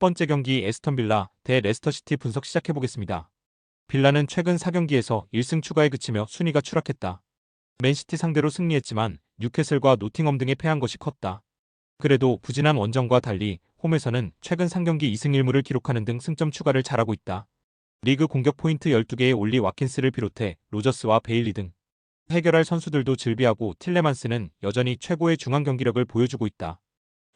번째 경기 에스턴 빌라 대 레스터시티 분석 시작해보겠습니다. 빌라는 최근 4경기에서 1승 추가에 그치며 순위가 추락했다. 맨시티 상대로 승리했지만 뉴캐슬과 노팅엄 등에 패한 것이 컸다. 그래도 부진한 원정과 달리 홈에서는 최근 3경기 2승 1무를 기록하는 등 승점 추가를 잘하고 있다. 리그 공격 포인트 12개의 올리 와킨스를 비롯해 로저스와 베일리 등 해결할 선수들도 즐비하고 틸레만스는 여전히 최고의 중앙 경기력을 보여주고 있다.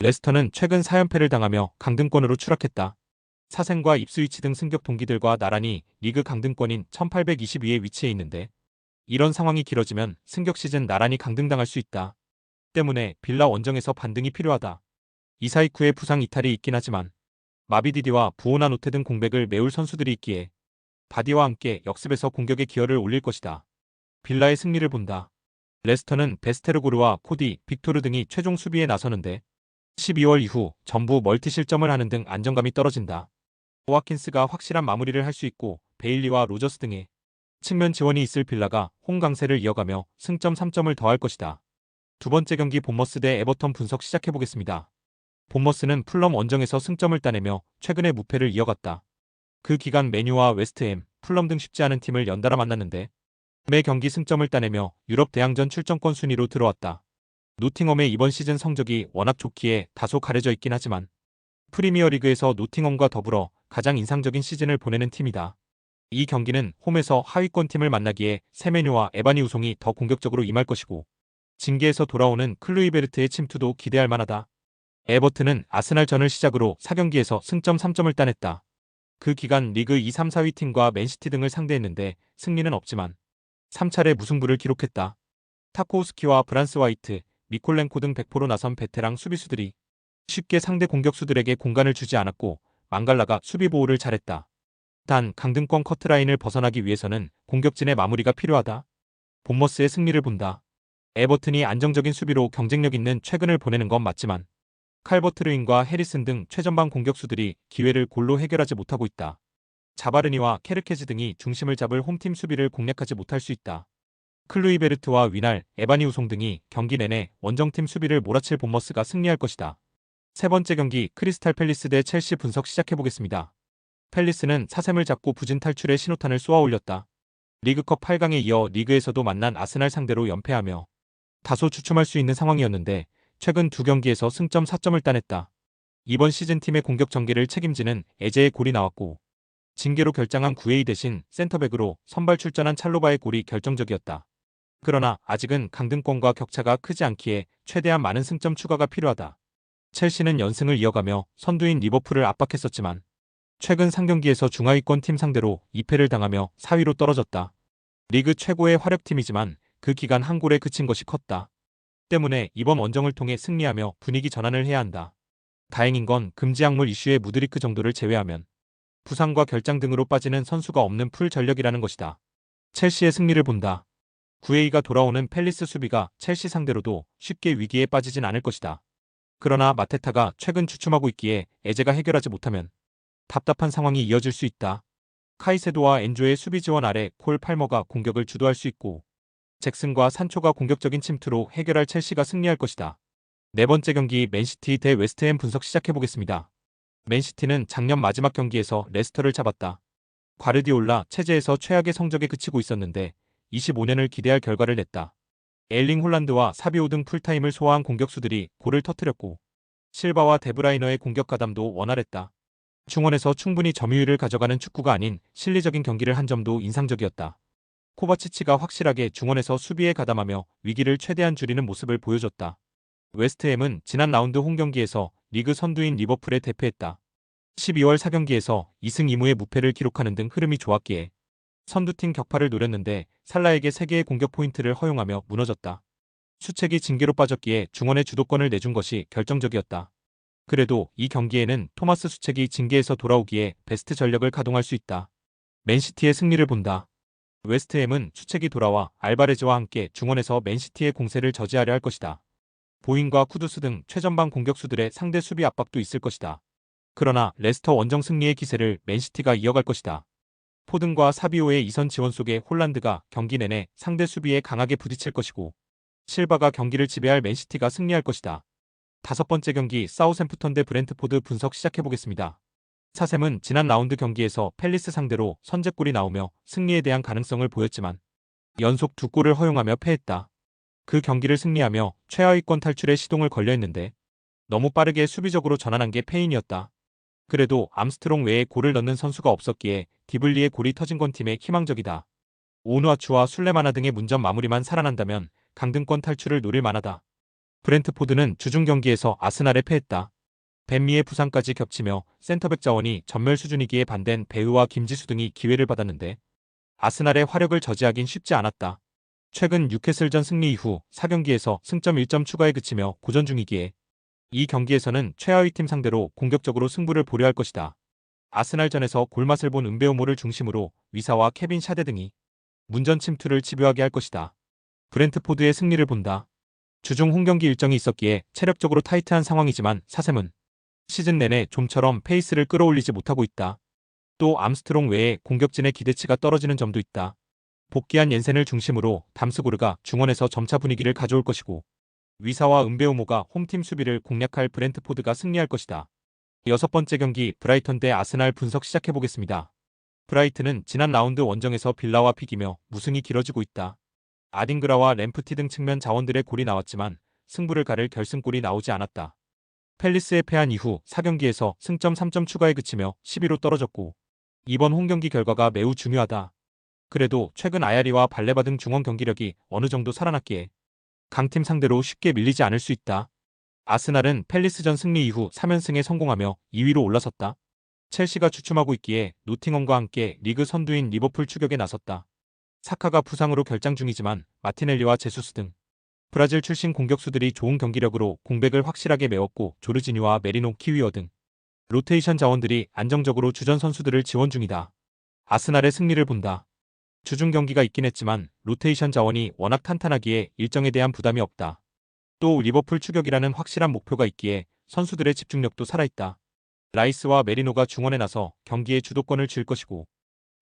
레스터는 최근 4연패를 당하며 강등권으로 추락했다. 사생과 입스위치 등 승격 동기들과 나란히 리그 강등권인 1822에 위치해 있는데 이런 상황이 길어지면 승격 시즌 나란히 강등당할 수 있다. 때문에 빌라 원정에서 반등이 필요하다. 이사이쿠의 부상 이탈이 있긴 하지만 마비디디와 부오나 노테 등 공백을 메울 선수들이 있기에 바디와 함께 역습에서 공격의 기여를 올릴 것이다. 빌라의 승리를 본다. 레스터는 베스테르고르와 코디, 빅토르 등이 최종 수비에 나서는데 12월 이후 전부 멀티 실점을 하는 등 안정감이 떨어진다. 호아킨스가 확실한 마무리를 할 수 있고 베일리와 로저스 등의 측면 지원이 있을 빌라가 홈 강세를 이어가며 승점 3점을 더할 것이다. 두 번째 경기 본머스 대 에버턴 분석 시작해보겠습니다. 본머스는 풀럼 원정에서 승점을 따내며 최근의 무패를 이어갔다. 그 기간 메뉴와 웨스트햄, 풀럼 등 쉽지 않은 팀을 연달아 만났는데 매 경기 승점을 따내며 유럽 대항전 출전권 순위로 들어왔다. 노팅엄의 이번 시즌 성적이 워낙 좋기에 다소 가려져 있긴 하지만 프리미어리그에서 노팅엄과 더불어 가장 인상적인 시즌을 보내는 팀이다. 이 경기는 홈에서 하위권 팀을 만나기에 세메뉴와 에바니 우송이 더 공격적으로 임할 것이고 징계에서 돌아오는 클루이베르트의 침투도 기대할 만하다. 에버튼은 아스날전을 시작으로 4경기에서 승점 3점을 따냈다. 그 기간 리그 2, 3, 4위 팀과 맨시티 등을 상대했는데 승리는 없지만 3차례 무승부를 기록했다. 타코우스키와 브란스 화이트, 미콜렌코 등 100%로 나선 베테랑 수비수들이 쉽게 상대 공격수들에게 공간을 주지 않았고 망갈라가 수비 보호를 잘했다. 단 강등권 커트라인을 벗어나기 위해서는 공격진의 마무리가 필요하다. 본머스의 승리를 본다. 에버튼이 안정적인 수비로 경쟁력 있는 최근을 보내는 건 맞지만 칼버트르인과 해리슨 등 최전방 공격수들이 기회를 골로 해결하지 못하고 있다. 자바르니와 케르케즈 등이 중심을 잡을 홈팀 수비를 공략하지 못할 수 있다. 클루이베르트와 위날, 에바니 우송 등이 경기 내내 원정팀 수비를 몰아칠 본머스가 승리할 것이다. 세 번째 경기 크리스탈 팰리스 대 첼시 분석 시작해보겠습니다. 팰리스는 사셈을 잡고 부진 탈출의 신호탄을 쏘아 올렸다. 리그컵 8강에 이어 리그에서도 만난 아스날 상대로 연패하며 다소 주춤할 수 있는 상황이었는데 최근 두 경기에서 승점 4점을 따냈다. 이번 시즌 팀의 공격 전개를 책임지는 에제의 골이 나왔고 징계로 결장한 구에이 대신 센터백으로 선발 출전한 찰로바의 골이 결정적이었다. 그러나 아직은 강등권과 격차가 크지 않기에 최대한 많은 승점 추가가 필요하다. 첼시는 연승을 이어가며 선두인 리버풀을 압박했었지만 최근 3경기에서 중하위권 팀 상대로 2패를 당하며 4위로 떨어졌다. 리그 최고의 화력팀이지만 그 기간 한 골에 그친 것이 컸다. 때문에 이번 원정을 통해 승리하며 분위기 전환을 해야 한다. 다행인 건 금지 약물 이슈의 무드리크 정도를 제외하면 부상과 결장 등으로 빠지는 선수가 없는 풀 전력이라는 것이다. 첼시의 승리를 본다. 구에이가 돌아오는 펠리스 수비가 첼시 상대로도 쉽게 위기에 빠지진 않을 것이다. 그러나 마테타가 최근 주춤하고 있기에 에제가 해결하지 못하면 답답한 상황이 이어질 수 있다. 카이세도와 엔조의 수비 지원 아래 콜 팔머가 공격을 주도할 수 있고 잭슨과 산초가 공격적인 침투로 해결할 첼시가 승리할 것이다. 네 번째 경기 맨시티 대 웨스트햄 분석 시작해보겠습니다. 맨시티는 작년 마지막 경기에서 레스터를 잡았다. 과르디올라 체제에서 최악의 성적에 그치고 있었는데 25년을 기대할 결과를 냈다. 엘링 홀란드와 사비오 등 풀타임을 소화한 공격수들이 골을 터뜨렸고 실바와 데브라이너의 공격 가담도 원활했다. 중원에서 충분히 점유율을 가져가는 축구가 아닌 실리적인 경기를 한 점도 인상적이었다. 코바치치가 확실하게 중원에서 수비에 가담하며 위기를 최대한 줄이는 모습을 보여줬다. 웨스트햄은 지난 라운드 홈경기에서 리그 선두인 리버풀에 대패했다. 12월 4경기에서 2승 2무의 무패를 기록하는 등 흐름이 좋았기에 선두팀 격파를 노렸는데 살라에게 3개의 공격 포인트를 허용하며 무너졌다. 수책이 징계로 빠졌기에 중원의 주도권을 내준 것이 결정적이었다. 그래도 이 경기에는 토마스 수책이 징계에서 돌아오기에 베스트 전력을 가동할 수 있다. 맨시티의 승리를 본다. 웨스트햄은 수책이 돌아와 알바레즈와 함께 중원에서 맨시티의 공세를 저지하려 할 것이다. 보인과 쿠두스 등 최전방 공격수들의 상대 수비 압박도 있을 것이다. 그러나 레스터 원정 승리의 기세를 맨시티가 이어갈 것이다. 포든과 사비오의 이선 지원 속에 홀란드가 경기 내내 상대 수비에 강하게 부딪힐 것이고 실바가 경기를 지배할 맨시티가 승리할 것이다. 다섯 번째 경기 사우샘프턴 대 브렌트포드 분석 시작해보겠습니다. 사셈은 지난 라운드 경기에서 펠리스 상대로 선제골이 나오며 승리에 대한 가능성을 보였지만 연속 두 골을 허용하며 패했다. 그 경기를 승리하며 최하위권 탈출에 시동을 걸려 했는데 너무 빠르게 수비적으로 전환한 게 패인이었다. 그래도 암스트롱 외에 골을 넣는 선수가 없었기에 디블리의 골이 터진 건 팀의 희망적이다. 오누아추와 술레마나 등의 문전 마무리만 살아난다면 강등권 탈출을 노릴 만하다. 브렌트포드는 주중 경기에서 아스날에 패했다. 벤미의 부상까지 겹치며 센터백 자원이 전멸 수준이기에 반댄 배우와 김지수 등이 기회를 받았는데 아스날의 화력을 저지하긴 쉽지 않았다. 최근 뉴캐슬전 승리 이후 4경기에서 승점 1점 추가에 그치며 고전 중이기에 이 경기에서는 최하위 팀 상대로 공격적으로 승부를 보려 할 것이다. 아스날전에서 골맛을 본 은베오모를 중심으로 위사와 케빈 샤데 등이 문전 침투를 집요하게 할 것이다. 브렌트포드의 승리를 본다. 주중 홈경기 일정이 있었기에 체력적으로 타이트한 상황이지만 사셈은 시즌 내내 좀처럼 페이스를 끌어올리지 못하고 있다. 또 암스트롱 외에 공격진의 기대치가 떨어지는 점도 있다. 복귀한 옌센을 중심으로 담스고르가 중원에서 점차 분위기를 가져올 것이고 위사와 은베오모가 홈팀 수비를 공략할 브렌트포드가 승리할 것이다. 여섯 번째 경기 브라이턴 대 아스날 분석 시작해보겠습니다. 브라이튼은 지난 라운드 원정에서 빌라와 비기며 무승이 길어지고 있다. 아딩그라와 램프티 등 측면 자원들의 골이 나왔지만 승부를 가를 결승골이 나오지 않았다. 펠리스에 패한 이후 4경기에서 승점 3점 추가에 그치며 11로 떨어졌고 이번 홈경기 결과가 매우 중요하다. 그래도 최근 아야리와 발레바 등 중원 경기력이 어느 정도 살아났기에 강팀 상대로 쉽게 밀리지 않을 수 있다. 아스날은 펠리스전 승리 이후 3연승에 성공하며 2위로 올라섰다. 첼시가 주춤하고 있기에 노팅엄과 함께 리그 선두인 리버풀 추격에 나섰다. 사카가 부상으로 결장 중이지만 마티넬리와 제수스 등 브라질 출신 공격수들이 좋은 경기력으로 공백을 확실하게 메웠고 조르지니와 메리노 키위어 등 로테이션 자원들이 안정적으로 주전 선수들을 지원 중이다. 아스날의 승리를 본다. 주중 경기가 있긴 했지만 로테이션 자원이 워낙 탄탄하기에 일정에 대한 부담이 없다. 또 리버풀 추격이라는 확실한 목표가 있기에 선수들의 집중력도 살아있다. 라이스와 메리노가 중원에 나서 경기의 주도권을 쥘 것이고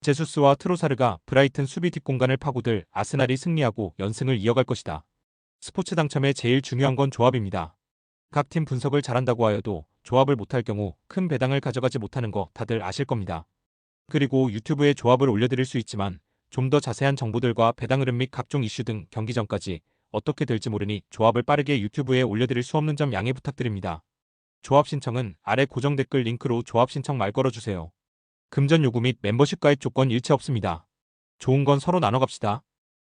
제수스와 트로사르가 브라이튼 수비 뒷공간을 파고들 아스날이 승리하고 연승을 이어갈 것이다. 스포츠 당첨에 제일 중요한 건 조합입니다. 각 팀 분석을 잘한다고 하여도 조합을 못할 경우 큰 배당을 가져가지 못하는 거 다들 아실 겁니다. 그리고 유튜브에 조합을 올려드릴 수 있지만 좀 더 자세한 정보들과 배당 흐름 및 각종 이슈 등 경기 전까지 어떻게 될지 모르니 조합을 빠르게 유튜브에 올려드릴 수 없는 점 양해 부탁드립니다. 조합 신청은 아래 고정 댓글 링크로 조합 신청 말 걸어주세요. 금전 요구 및 멤버십 가입 조건 일체 없습니다. 좋은 건 서로 나눠 갑시다.